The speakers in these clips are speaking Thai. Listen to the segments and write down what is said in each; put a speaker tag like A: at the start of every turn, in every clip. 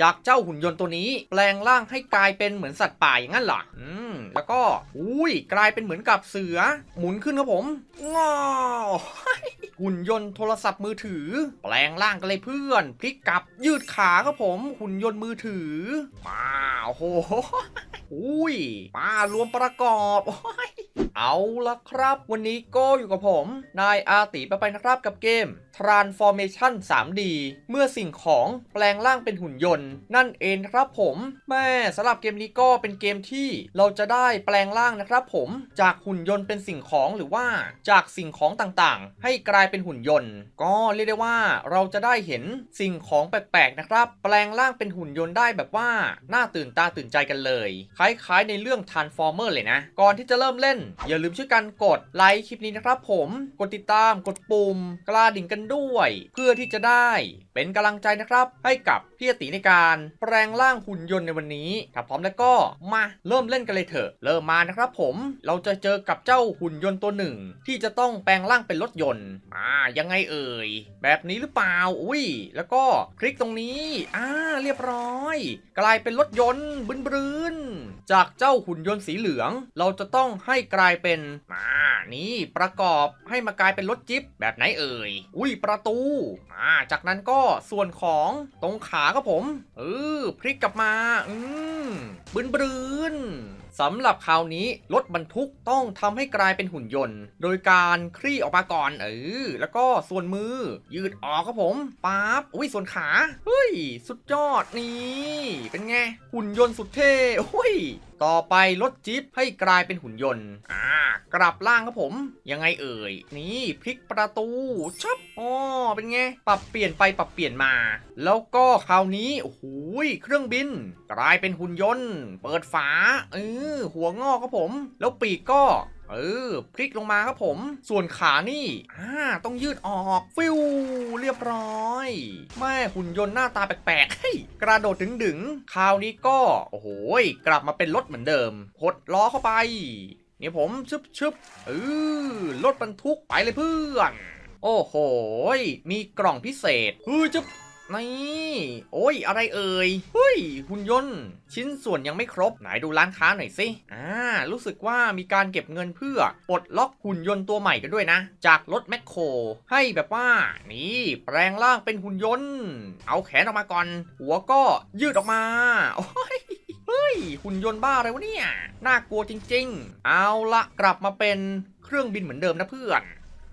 A: จากเจ้าหุ่นยนต์ตัวนี้ แปลงร่างให้กลายเป็นเหมือนสัตว์ป่าอย่างนั้นหรออืม แล้วก็ อุ้ย กลายเป็นเหมือนกับเสือ หมุนขึ้นครับผมงอหุ่นยนต์โทรศัพท์มือถือ แปลงร่างกันเลยเพื่อน พลิกกลับยืดขาครับผม หุ่นยนต์มือถือ มาโอ้โห อุ้ยมารวมประกอบเอาละครับ วันนี้ก็อยู่กับผม นายอาติไปไปนะครับกับเกม Transformation 3D เมื่อสิ่งของแปลงร่างเป็นหุ่นยนต์ นั่นเองครับผมแม่สำหรับเกมนี้ก็เป็นเกมที่เราจะได้แปลงร่างนะครับผมจากหุ่นยนต์เป็นสิ่งของหรือว่าจากสิ่งของต่างๆ ให้กลายเป็นหุ่นยนต์ ก็เรียกได้ว่าเราจะได้เห็นสิ่งของแปลกๆนะครับ แปลงร่างเป็นหุ่นยนต์ได้แบบว่าน่าตื่นตาตื่นใจกันเลยคล้ายๆ ในเรื่อง Transformer เลยนะ ก่อนที่จะเริ่มเล่น อย่าลืมช่วยกันกดไลค์คลิปนี้นะครับผม กดติดตามกดปุ่ม กระดิ่งกันด้วย เพื่อที่จะได้เป็นกำลังใจนะครับ ให้กับพี่อติในการแปลงร่างหุ่นยนต์ในวันนี้ถ้าพร้อมแล้วก็มาเริ่มเล่นกันเลยเถอะ เริ่มมานะครับผมเราจะเจอกับเจ้าหุ่นยนต์ตัวหนึ่ง ที่จะต้องแปลงร่างเป็นรถยนต์อ่ายังไงเอ่ยแบบนี้หรือเปล่าอุ้ยแล้วก็คลิกตรงนี้อ่าเรียบร้อย กลายเป็นรถยนต์บึนบรืน จากเจ้าหุ่นยนต์สีเหลือง เราจะต้องให้กลายเป็นอ่านี่ประกอบให้มากลายเป็นรถจิ๊บแบบไหนเอ่ยอุ้ยประตูอ่าจากนั้นก็ส่วนของตรงขาครับผมเออพลิกกลับมา อืมบึนบรืนสำหรับคราวนี้รถบรรทุกต้องทำให้กลายเป็นหุ่นยนต์ โดยการคลี่ออกมาก่อนเออแล้วก็ส่วนมือ ยืดออกครับผมปั๊บอุ้ยส่วนขาเฮ้ย สุดยอดนี่ เป็นไง หุ่นยนต์สุดเท่อุ้ยต่อไปรถจิ๊บให้กลายเป็นหุ่นยนต์ อ่ากลับล่างครับผม ยังไงเอ่ย นี่พลิกประตูชับอ๋อเป็นไง ปรับเปลี่ยนไปปรับเปลี่ยนมา แล้วก็คราวนี้ โอ้โหยเครื่องบิน กลายเป็นหุ่นยนต์ เปิดฝา เออหัวงอกครับผม แล้วปีกก็ เออพลิกลงมาครับผม ส่วนขานี่อ่าต้องยืดออกฟิวเรียบร้อยแม่หุ่นยนต์หน้าตาแปลกๆเฮ้กระโดดถึงดึงๆคราวนี้ก็โอ้โหกลับมาเป็นรถเหมือนเดิมหดล้อเข้าไปนี่ผมชึบชึบเออรถบรรทุกไปเลยเพื่อน โอ้โห มีกล่องพิเศษเฮ้ยจะ นี่โอ้ยอะไรเอ่ยเฮ้ยหุ่นยนต์ ชิ้นส่วนยังไม่ครบ ไหนดูร้านค้าหน่อยสิอ่ารู้สึกว่ามีการเก็บเงินเพื่อปลดล็อกหุ่นยนต์ตัวใหม่กันด้วยนะ จากรถแมคโคร ให้แบบว่า นี่แปลงร่างเป็นหุ่นยนต์ เอาแขนออกมาก่อน หัวก็ยืดออกมาโอ้ยเฮ้ย หุ่นยนต์บ้าอะไรวะเนี่ย น่ากลัวจริง ๆ เอาละกลับมาเป็นเครื่องบินเหมือนเดิมนะเพื่อน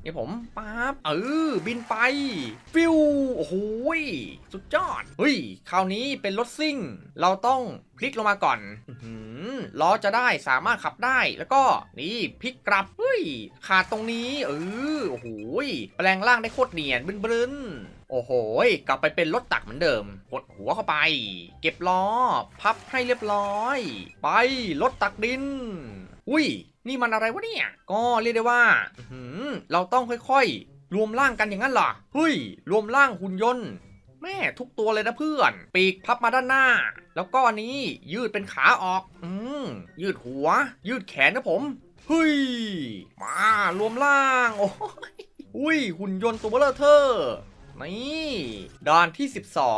A: นี่ผมปั๊บเออบินไป ฟิวโอ้โหยสุดยอดเฮ้ยคราวนี้เป็นรถซิ่ง เราต้องพลิกลงมาก่อนอื้อหือล้อจะได้สามารถขับได้แล้วก็นี่พลิกกลับเฮ้ยขาดตรงนี้เออโอ้โหยแปลงร่างได้โคตรเนียนบึนๆโอ้โหยกลับไปเป็นรถตักเหมือนเดิมกดหัวเข้าไป เก็บล้อ พับให้เรียบร้อย ไปรถตักดิน อุ้ย นี่มันอะไรวะเนี่ย ก็เรียกได้ว่าหือเราต้องค่อยๆ รวมร่างกันอย่างนั้นเหรอเฮ้ย รวมร่างหุ่นยนต์ แม่ทุกตัวเลยนะเพื่อน ปีกพับมาด้านหน้า แล้วก็อันนี้ยืดเป็นขาออก อืมยืดหัว ยืดแขนนะผมเฮ้ยมารวมร่างโอ้ยอุ้ยหุ่นยนต์ตัวเบลเทอร์นี่ด่านที่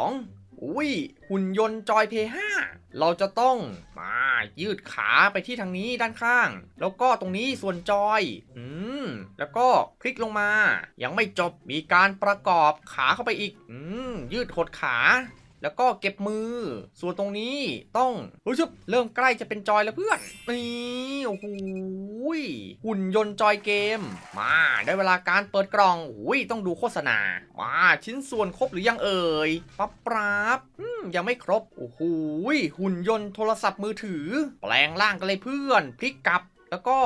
A: 12อุ้ยหุ่นยนต์จอยเพย์5 เราจะต้องมายืดขาไปที่ทางนี้ด้านข้าง แล้วก็ตรงนี้ส่วนจอย อืม แล้วก็คลิกลงมา ยังไม่จบมีการประกอบขาเข้าไปอีก อืม ยืดหดขา แล้วก็เก็บมือ ส่วนตรงนี้ต้องเฮ้ชึบเริ่มใกล้จะเป็นจอยแล้วเพื่อน นี่โอ้โหหุ่นยนต์จอยเกม มาได้เวลาการเปิดกล่องอุ้ยต้องดูโฆษณามาชิ้นส่วนครบหรือยังเอ่ยปั๊บปราบยังไม่ครบ โอ้โหหุ่นยนต์โทรศัพท์มือถือ แปลงร่างกันเลยเพื่อน พลิกกลับแล้วก็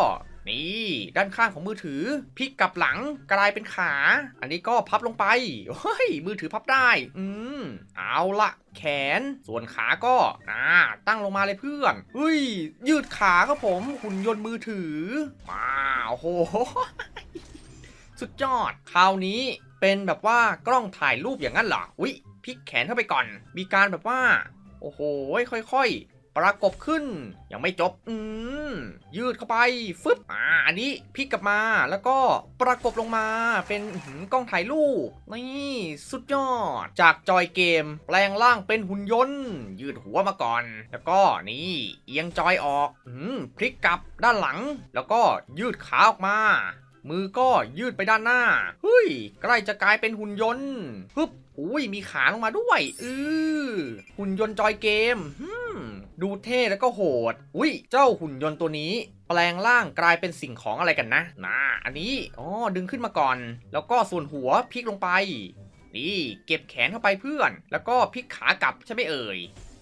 A: นี่ด้านข้างของมือถือพลิกกลับหลังกลายเป็นขา อันนี้ก็พับลงไปเฮ้ยมือถือพับได้ อืมเอาละแขนส่วนขาก็อ่าตั้งลงมาเลยเพื่อนเฮ้ย ยืดขาครับผมหุ่นยนต์มือถือมาโอ้โหสุดยอด คราวนี้เป็นแบบว่ากล้องถ่ายรูปอย่างนั้นเหรออุ๊ยพลิกแขนเข้าไปก่อน มีการแบบว่า โอ้โหค่อยๆ ประกบขึ้น ยังไม่จบ อืม ยืดเข้าไป ฟึบอ่าอันนี้พลิกกลับมา แล้วก็ประกบลงมา เป็นหกล้องถ่ายรูป นี่ สุดยอด จากจอยเกม แปลงร่างเป็นหุ่นยนต์ ยืดหัวมาก่อน แล้วก็นี่ เอียงจอยออก อืม พลิกกลับด้านหลัง แล้วก็ยืดขาออกมา มือก็ยืดไปด้านหน้าเฮ้ยใกล้จะกลายเป็นหุ่นยนต์ปึ๊บอุ้ยมีขาลงมาด้วยอือหุ่นยนต์จอยเกมฮึมดูเท่แล้วก็โหด อุ้ย เจ้าหุ่นยนต์ตัวนี้ แปลงร่างกลายเป็นสิ่งของอะไรกันนะน่าอันนี้ อ๋อ ดึงขึ้นมาก่อน แล้วก็ส่วนหัวพลิกลงไป นี่ เก็บแขนเข้าไปเพื่อน แล้วก็พลิกขากลับใช่ไหมเอ่ย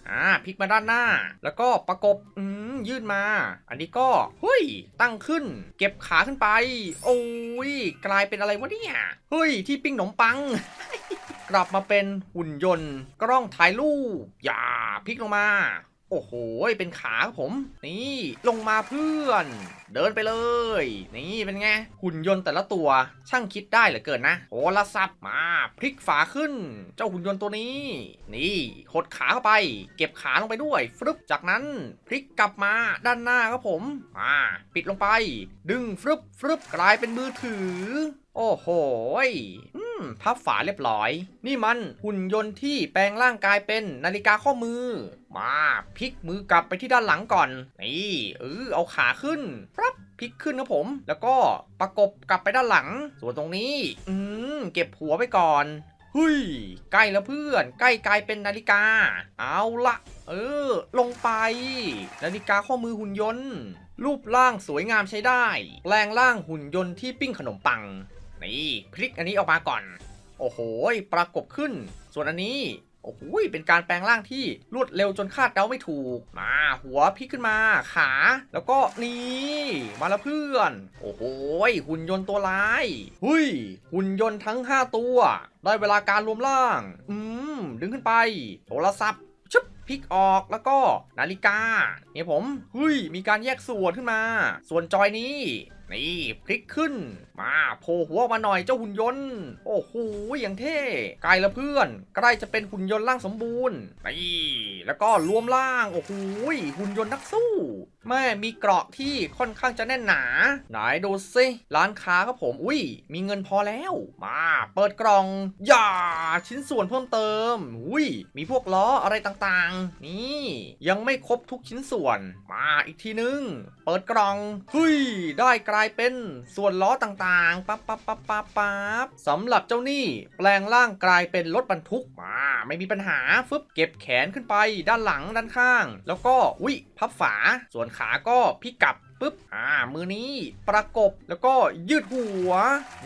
A: อ่า พลิกมาด้านหน้า แล้วก็ประกบ อืม ยื่นมา อันนี้ก็เฮ้ย ตั้งขึ้น เก็บขาขึ้นไป โอ้ย กลายเป็นอะไรวะเนี่ยเฮ้ย ที่ปิ้งขนมปัง กลับมาเป็นหุ่นยนต์กล้องถ่ายรูปอย่าพลิกลงมา โอ้โห เป็นขาครับผม นี่ลงมาเพื่อน เดินไปเลย นี่เป็นไง หุ่นยนต์แต่ละตัวช่างคิดได้เหลือเกินนะโทรศัพท์มาพลิกฝาขึ้น เจ้าหุ่นยนต์ตัวนี้ นี่หดขาเข้าไป เก็บขาลงไปด้วยฟรึบจากนั้นพลิกกลับมาด้านหน้าครับผมมาปิดลงไป ดึงฟรึบฟรึบกลายเป็นมือถือ โอ้โหอืมพับฝาเรียบร้อย นี่มันหุ่นยนต์ที่แปลงร่างกายเป็นนาฬิกาข้อมือ มาพลิกมือกลับไปที่ด้านหลังก่อน นี่เออเอาขาขึ้นปั๊บพลิกขึ้นครับผม แล้วก็ประกบกลับไปด้านหลัง ส่วนตรงนี้ อืมเก็บหัวไปก่อนเฮ้ยใกล้แล้วเพื่อน ใกล้กลายเป็นนาฬิกา เอาละเออ ลงไป นาฬิกาข้อมือหุ่นยนต์ รูปร่างสวยงามใช้ได้แปลงร่างหุ่นยนต์ที่ปิ้งขนมปัง นี่พลิกอันนี้ออกมาก่อน โอ้โหประกบขึ้น ส่วนอันนี้โอ้โหเป็นการแปลงร่างที่รวดเร็วจนคาดเดาไม่ถูก มาหัวพลิกขึ้นมาขา แล้วก็นี่มาแล้วเพื่อน โอ้โหหุ่นยนต์ตัวร้ายหุยหุ่นยนต์ทั้ง 5 ตัว ได้เวลาการรวมร่าง อืม ดึงขึ้นไปโทรศัพท์ชึบพลิกออกแล้วก็นาฬิกาเนี่ยผมเฮ้ยมีการแยกส่วนขึ้นมา ส่วนจอยนี้ นี่พลิกขึ้น มาโผล่หัวมาหน่อยเจ้าหุ่นยนต์ โอ้โหอย่างเท่ใกล้ละเพื่อน ใกล้จะเป็นหุ่นยนต์ร่างสมบูรณ์นี่แล้วก็รวมร่าง โอ้โหหุ่นยนต์นักสู้ แม่มีเกราะที่ค่อนข้างจะแน่นหนา ไหนดูสิร้านค้าครับผม อุ้ย มีเงินพอแล้ว มา เปิดกล่องอย่าชิ้นส่วนเพิ่มเติม อุ้ย มีพวกล้ออะไรต่างๆ นี่ ยังไม่ครบทุกชิ้นส่วน มาอีกทีนึง เปิดกล่องเฮ้ยได้กลายเป็นส่วนล้อต่างๆปั๊บปั๊บปั๊บปั๊บปั๊บสำหรับเจ้านี่ แปลงร่างกลายเป็นรถบรรทุกมาไม่มีปัญหาฟึบเก็บแขนขึ้นไปด้านหลังด้านข้าง แล้วก็อุ้ยพับฝาส่วนขาก็พิกับปึ๊บ อ่า มือนี้ประกบแล้วก็ยืดหัว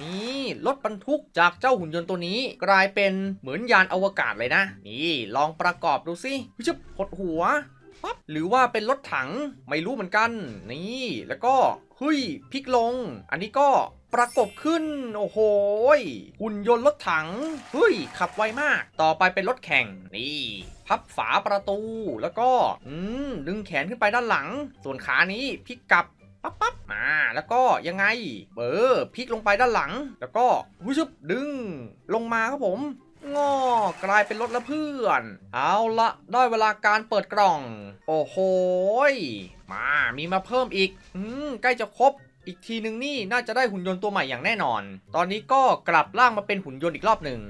A: นี่รถบรรทุกจากเจ้าหุ่นยนต์ตัวนี้ กลายเป็นเหมือนยานอวกาศเลยนะ นี่ลองประกอบดูสิชึบหดหัวปั๊บหรือว่าเป็นรถถังไม่รู้เหมือนกัน นี่ แล้วก็เฮ้ยพลิกลง อันนี้ก็ ประกบขึ้น โอ้โหหุ่นยนต์รถถังเฮ้ยขับไวมาก ต่อไปเป็นรถแข่งนี่พับฝาประตูแล้วก็อืมดึงแขนขึ้นไปด้านหลัง ส่วนขานี้พลิกกลับปั๊บปั๊บมาแล้วก็ยังไง เบอร์พลิกลงไปด้านหลัง แล้วก็วุชบดึงลงมาครับผมงอกลายเป็นรถแล้วเพื่อน เอาละได้เวลาการเปิดกล่อง โอ้โหยมา มีมาเพิ่มอีก อืม ใกล้จะครบ อีกทีหนึ่งนี่น่าจะได้หุ่นยนต์ตัวใหม่อย่างแน่นอน ตอนนี้ก็กลับร่างมาเป็นหุ่นยนต์อีกรอบหนึ่ง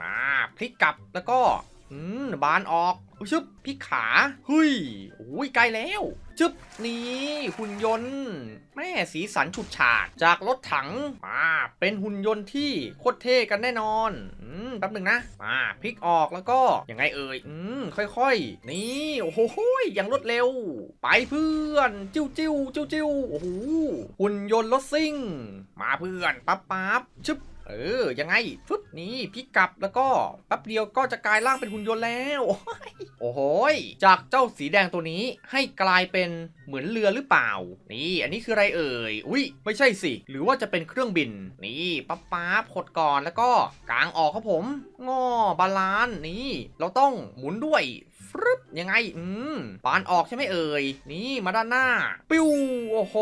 A: มาพลิกกลับแล้วก็ อืมบานออกชึบพิกขาเฮ้ยโอ้ยใกล้แล้วชึบนี่หุ่นยนต์ แม่สีสันฉุดฉาดจากรถถังมาเป็นหุ่นยนต์ที่โคตรเท่กันแน่นอนอืมแป๊บหนึ่งนะมาพลิกออกแล้วก็ยังไงเอ่ยอืมค่อยๆ นี่โอ้โหอย่างรวดเร็ว ไปเพื่อนจิ้วจิ้วจิ้วจิ้วโอ้โหหุ่นยนต์รถซิ่ง มาเพื่อนปั๊บปั๊บชึบ เออ ยังไงฟึบนี่พลิกกลับแล้วก็แป๊บเดียวก็จะกลายร่างเป็นหุ่นยนต์แล้ว โอ้โหยจากเจ้าสีแดงตัวนี้ให้กลายเป็นเหมือนเรือหรือเปล่า นี่ อันนี้คืออะไรเอ่ย อุ้ยไม่ใช่สิ หรือว่าจะเป็นเครื่องบิน นี่ปั๊บปั๊บขดก่อนแล้วก็กางออกครับผม งอบาลานนี่ เราต้องหมุนด้วย ฟรึบยังไง อืมปานออกใช่ไหมเอ่ย นี่มาด้านหน้า ปิ้ว โอ้โห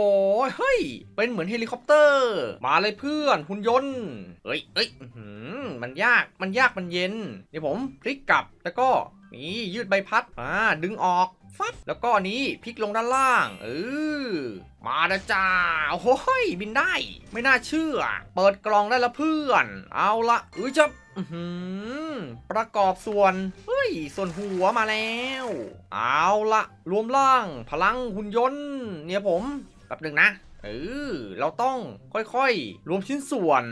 A: เฮ้ย เป็นเหมือนเฮลิคอปเตอร์ มาเลยเพื่อนหุ่นยนต์เอ้ยเอ้ยอื้อหือมันยาก มันยาก มันเย็น เดี๋ยวผมพลิกกลับ แล้วก็นี่ยืดใบพัด อ่า ดึงออกฟับแล้วก็อันนี้พลิกลงด้านล่างเออมาแล้วจ้าโอ้โหยบินได้ ไม่น่าเชื่อ เปิดกล่องได้ล้วเพื่อน เอาละเอ้ยจะอืประกอบส่วน เฮ้ย ส่วนหัวมาแล้ว เอาละรวมร่าง พลังหุ่นยนต์ เนี่ยผมแป๊บหนึ่งนะ เออ เราต้องค่อยๆ รวมชิ้นส่วน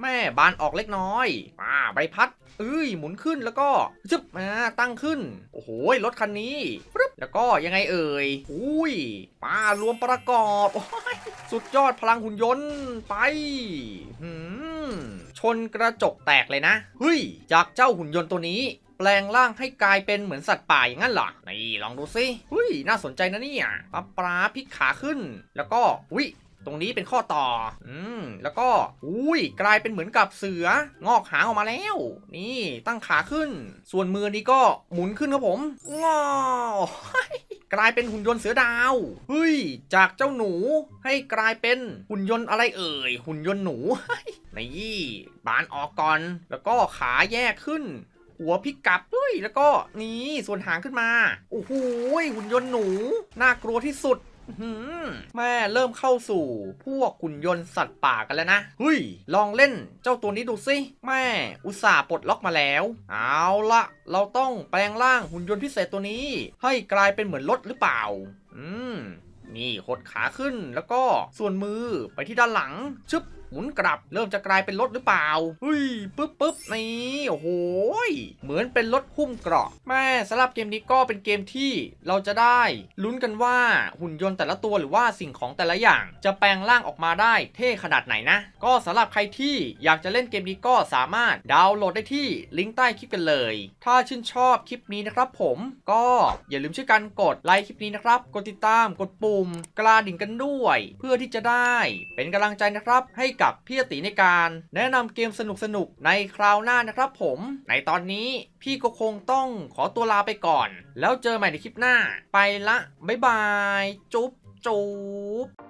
A: แม่บานออกเล็กน้อย อ่า ใบพัด เอ้ยหมุนขึ้นแล้วก็จึบมาตั้งขึ้น โอ้โหรถคันนี้ปึ๊บแล้วก็ยังไงเอ่ยอุ้ยมารวมประกอบอสุดยอดพลังหุ่นยนต์ไปหืมชนกระจกแตกเลยนะเฮ้ยจากเจ้าหุ่นยนต์ตัวนี้แปลงร่างให้กลายเป็นเหมือนสัตว์ป่าอย่างนั้นเหรอ นี่ลองดูสิเฮ้ย น่าสนใจนะเนี่ยปลาปลาพิกขาขึ้น แล้วก็วิ ตรงนี้เป็นข้อต่อ อืม แล้วก็ อุ้ย กลายเป็นเหมือนกับเสือ งอกหางออกมาแล้ว นี่ ตั้งขาขึ้น ส่วนมือนี้ก็หมุนขึ้นครับผม งอกลายเป็นหุ่นยนต์เสือดาว เฮ้ย จากเจ้าหนูให้กลายเป็นหุ่นยนต์อะไรเอ่ย หุ่นยนต์หนู นี่บานออกก่อน แล้วก็ขาแยกขึ้นหัวพิกกลับเฮ้ยแล้วก็นี่ส่วนหางขึ้นมา โอ้โหหุ่นยนต์หนู น่ากลัวที่สุด แม่เริ่มเข้าสู่พวกขุนยนต์สัตว์ป่ากันแล้วนะเฮ้ยลองเล่นเจ้าตัวนี้ดูสิแม่อุตส่าห์ปลดล็อกมาแล้ว เอาละเราต้องแปลงร่างหุ่นยนต์พิเศษตัวนี้ ให้กลายเป็นเหมือนรถหรือเปล่า อืมนี่หดขาขึ้นแล้วก็ส่วนมือไปที่ด้านหลังชึบ หมุนกลับ เริ่มจะกลายเป็นรถหรือเปล่าเฮ้ยปึ๊บปึ๊บนี่โอ้โหยเหมือนเป็นรถหุ้มเกราะแม่สำหรับเกมนี้ก็เป็นเกมที่เราจะได้ลุ้นกันว่าหุ่นยนต์แต่ละตัวหรือว่าสิ่งของแต่ละอย่าง จะแปลงร่างออกมาได้เท่ขนาดไหนนะ ก็สำหรับใครที่อยากจะเล่นเกมนี้ก็สามารถดาวน์โหลดได้ที่ลิงก์ใต้คลิปกันเลย ถ้าชื่นชอบคลิปนี้นะครับผมก็อย่าลืมช่วยกันกดไลค์คลิปนี้นะครับ กดติดตามกดปุ่ม กระดิ่งกันด้วย เพื่อที่จะได้เป็นกำลังใจนะครับให้กับพี่ติในการแนะนำเกมสนุกๆ ในคราวหน้านะครับผม ในตอนนี้พี่ก็คงต้องขอตัวลาไปก่อน แล้วเจอใหม่ในคลิปหน้า ไปละ บ๊ายบาย จุ๊บจุ๊บ